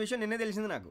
విషయం నిన్నే తెలిసింది నాకు.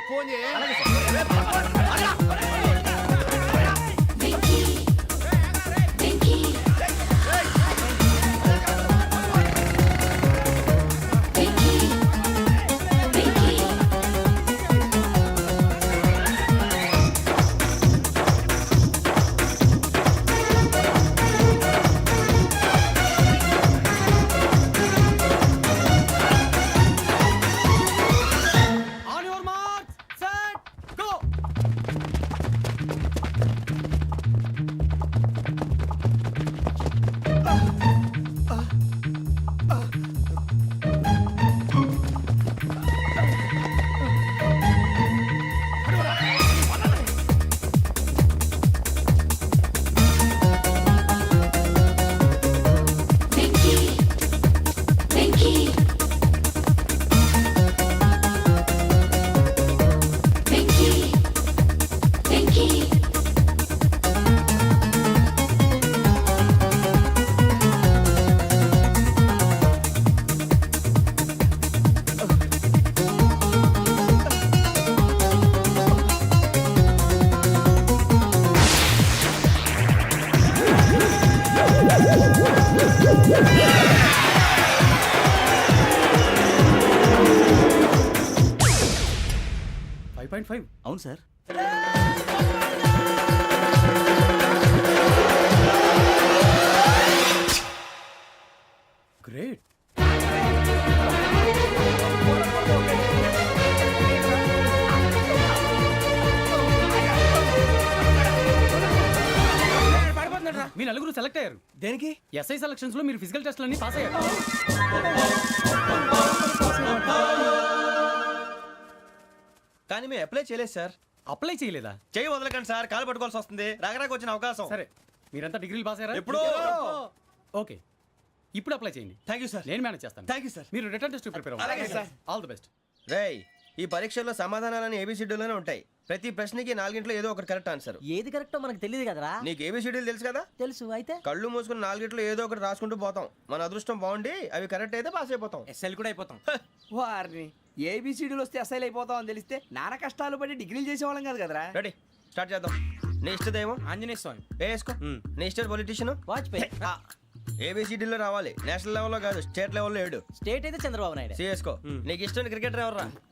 ఫోన్ చేయ నలుగురు సెలెక్ట్ అయ్యారు. దేనికి? ఎస్ఐ సెలక్షన్స్లో మీరు ఫిజికల్ టెస్ట్ అన్ని పాస్ అయ్యారు. కానీ మేము అప్లై చేయలేదు సార్ అప్లై చేయలేదా? చేయి వదలకండి సార్ కాలు పట్టుకోవాల్సి వస్తుంది. రాగరాకు వచ్చిన అవకాశం. సరే మీరంతా డిగ్రీలు పాస్ అయ్యారా? ఎప్పుడో. ఓకే. ఇప్పుడు అప్లై చేయండి. థ్యాంక్ యూ సార్ నేను మేనేజ్ చేస్తాను. థ్యాంక్ యూ సార్ మీరు return test prepare sir. All the best రేయ్ ఈ పరీక్షల్లో సమాధానాలని ఏబిసిడ్యూల్లోనే ఉంటాయి. ప్రతి ప్రశ్నకి నాలుగింట్లో ఏదో ఒకటి కరెక్ట్ ఆన్సర్. ఏది కరెక్టో మనకు తెలియదు కదరా? నీకు ఏబిసిడ్యూల్ తెలుసు కదా? తెలుసు అయితే? కళ్ళు మూసుకుని నాలుగింట్లో ఏదో ఒకటి రాసుకుంటూ పోతాం. మన అదృష్టం బాగుండి అవి కరెక్ట్ అయితే పాస్ అయిపోతాం. ఎస్ఎల్ కూడా అయిపోతాం. వారిని ఏబిసిడీలు వస్తే అసైల్ అయిపోతాం అని తెలిస్తే నాన్న కష్టాలు పడి డిగ్రీలు చేసేవాళ్ళం కాదు కదరా? రెడీ. స్టార్ట్ చేద్దాం. నీ ఇష్టదేమో ఆంజనేయ స్వామి. వేసుకో? నీ ఇష్ట పొలిటీషియన్? వాజ్పేయి. ఏబిసిడీలో రావాలి. నేషనల్ లెవెల్లో కాదు స్టేట్ లెవెల్లో ఏడు. స్టేట్ అయితే చంద్రబాబు నాయుడు. సిఎస్కో. నీకు ఇష్టం క్రికెటర్ ఎవర్రా?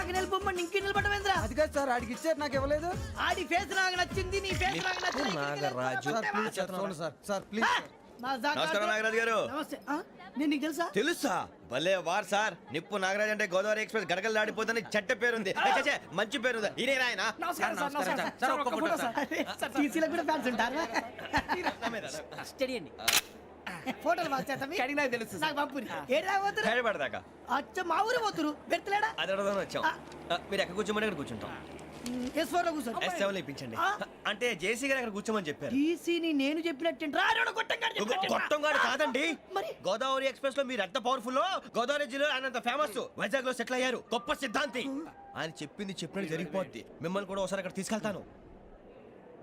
ఇందాక నిలబొమ్మని ఇంకే నిలబడమేంద్రా? అది కాదు సార్ ఆడికి ఇచ్చారు నాకు ఇవ్వలేదు. ఆడి ఫేస్ నాకు నచ్చింది నీ ఫేస్ నాకు నచ్చింది. నాగరాజు సార్ సార్ ప్లీజ్ నమస్కారం నాగరాజు గారు. నమస్తే. ఆ? నేను నీకు తెలుసా? తెలుసా? భలే వార్ సార్. నిప్పు నాగరాజ్ అంటే గోదావరి ఎక్స్ప్రెస్ గడగలు దాడిపోతుంది చెట్ట పేరుంది. ఏ, మంచి పేరుంది ఇదే ఆయన. నమస్కారం సార్ నమస్కారం సార్. ఒక్క ఫోటో సార్. టీసీలో కూడా ఫ్యాన్స్ ఉంటారా? స్టడీ అండి. ఫోటోలు బాగా చేస్తాం కడిగి నాకు తెలుసు. నాకు పంపుని. ఏడు రాబోతురు హైదరాబాద్ అచ్చ మా ఊరు పోతురు? పెడతలేడా? అది అడగదామని వచ్చాం. మీరు ఎక్కడ కూర్చోమని అక్కడ కూర్చుంటాం. ఎస్ ఫోర్లో కూర్చోండి. ఎస్ సెవెన్ ఇప్పించండి. ఆ? అంటే జేసీ గారు అక్కడ కూర్చోమని చెప్పారు. టీసీని నేను చెప్పినట్టు రాడు కొట్టంగాడు గొట్టం గారు కాదండి. మరి? గోదావరి ఎక్స్ప్రెస్లో మీరు ఎంత పవర్ఫుల్ గోదావరి జిల్లా ఆయన ఫేమస్ వైజాగ్లో సెటిల్ అయ్యారు. గొప్ప సిద్ధాంతి. ఆయన చెప్పింది చెప్పినట్టు జరిగిపోద్ది. మిమ్మల్ని కూడా ఒకసారి అక్కడ తీసుకెళ్తాను.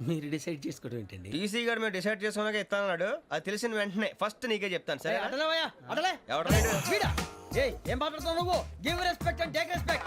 మీరు డిసైడ్ చేసుకోవడం ఏంటండి? టీసీ గారు మేము డిసైడ్ చేసుకున్నాక ఇస్తానన్నాడు. అది తెలిసిన వెంటనే ఫస్ట్ నీకే చెప్తాను సరే అటలేవయ్యా అటలే ఎవడ వీడా ఏయ్ ఏం మాట్లాడుతున్నావు నువ్వు? Give respect and take respect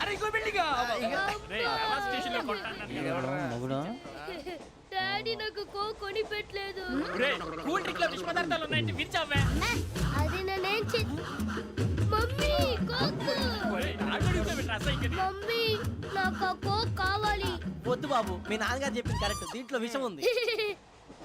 అరే ఇంకో బిల్డింగ్ డాడీ నాకు కో కొని పెట్టలేదు కూల్ డ్రింక్లో విష పదార్థాలు ఉన్నాయంటే విరిచావే. అది నేనేం చే మమ్మీ కోక్. మమ్మీ నాకు ఆ కోక్ కావాలి. వద్దు బాబు మీ నాన్నగారు చెప్పింది కరెక్ట్ దీంట్లో విషయం ఉంది.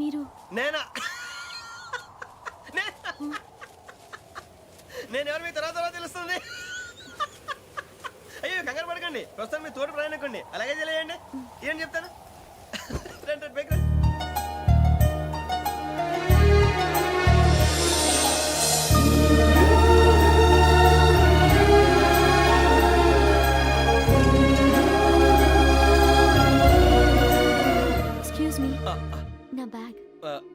మీరు నేనా? నేనా? నేను ఎవరు మీ తర్వాత తర్వాత తెలుస్తుంది. అయ్యో కంగారు పడకండి. ప్రస్తుతం మీ తోటి ప్రయాణకండి. అలాగే తెలియండి ఏం చెప్తాను రండి రండి.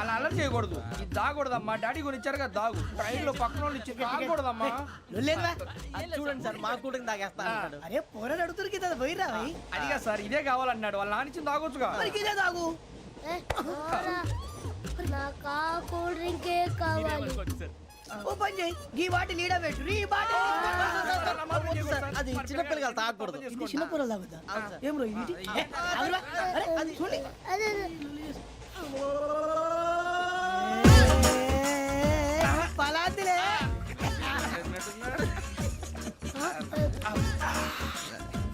అలా అల్లరి చేయకూడదు. ఇది దాగకూడదమ్మా. డాడీ కొని ఇచ్చారు కదా దాగు. ట్రైన్లో పక్కన వాళ్ళు ఇచ్చి దాగకూడదమ్మా చూడండి సార్ మా కూడా తాగేస్తా అరే పోరాడు అడుగుతారు కదా పోయిరా అదిగా సార్ ఇదే కావాలన్నాడు. వాళ్ళ నాన్న ఇచ్చింది తాగొచ్చుగా. ఇదే తాగు. ఏ, పోరా. నాకు ఆ కూల్ డ్రింకే కావాలి. ఓ పని చేయి. ఈ బాటి లీడ పెట్టు. ఈ బాటి అది చిన్నపిల్లలు తాగకూడదు. ఇది చిన్న పొరలు తాగుతా ఏం రో ఇది ఏ, ఆగురా. అరే అది చూడండి అదే. పలాతిలే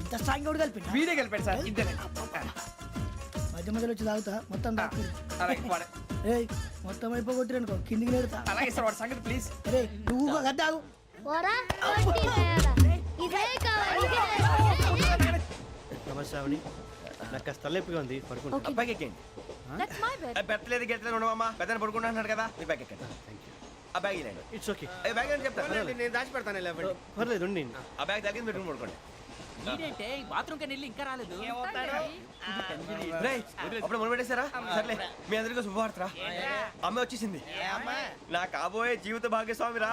ఇంత స్ట్రాంగ్ కూడా కలిపి వీడే గెలిపాడు సార్ ఇద్దరే మధ్య మధ్యలో వచ్చి తాగుతా మొత్తం తాగు అలాగే. వాడు- ఏయ్ మొత్తం అయిపోగొట్టిరనుకో కిందికి నేడుతా అలాగే సార్ వాడు సంగతి ప్లీజ్ అరే నువ్వు కదా తాగు పోరా? కొట్టి తేడా. ఇదే కావాలి ఇదే. నమస్తే ఆవిడ నాకు కాస్త తలెప్పిగా ఉంది పడుకుంటా అబ్బాయికి ఎక్కండి దట్స్ మై బెడ్ ఆ, పెట్టలేదు గెట్టలేదు ఉండవమ్మా పెద్దని పడుకుంటున్నాడు కదా. మీ బ్యాగ్ ఎక్కండి. ఆ బ్యాగ్ ఇలాండి ఇట్స్ ఓకే ఏ బ్యాగ్ అని చెప్తాను నేను దాచి పెడతాను లేవండి పర్లేదు ఉండి ఆ బ్యాగ్ తగ్గింది పెట్టుకుని పడుకోండి. రేయ్, అప్పుడు మొదలు పెట్టేశారా? సర్లే మీ అందరికీ శుభవార్తరా అమ్మ వచ్చేసింది. నా కాబోయే జీవిత భాగ్యస్వామిరా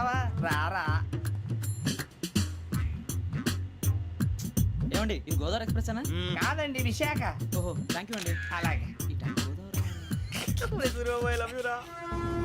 వస్తావా రారా ఏమండి ఇది గోదావరి ఎక్స్ప్రెస్ అనా కాదండి విశాఖ. ఓహో థ్యాంక్ యూ అండి. అలాగే. గోదావరి.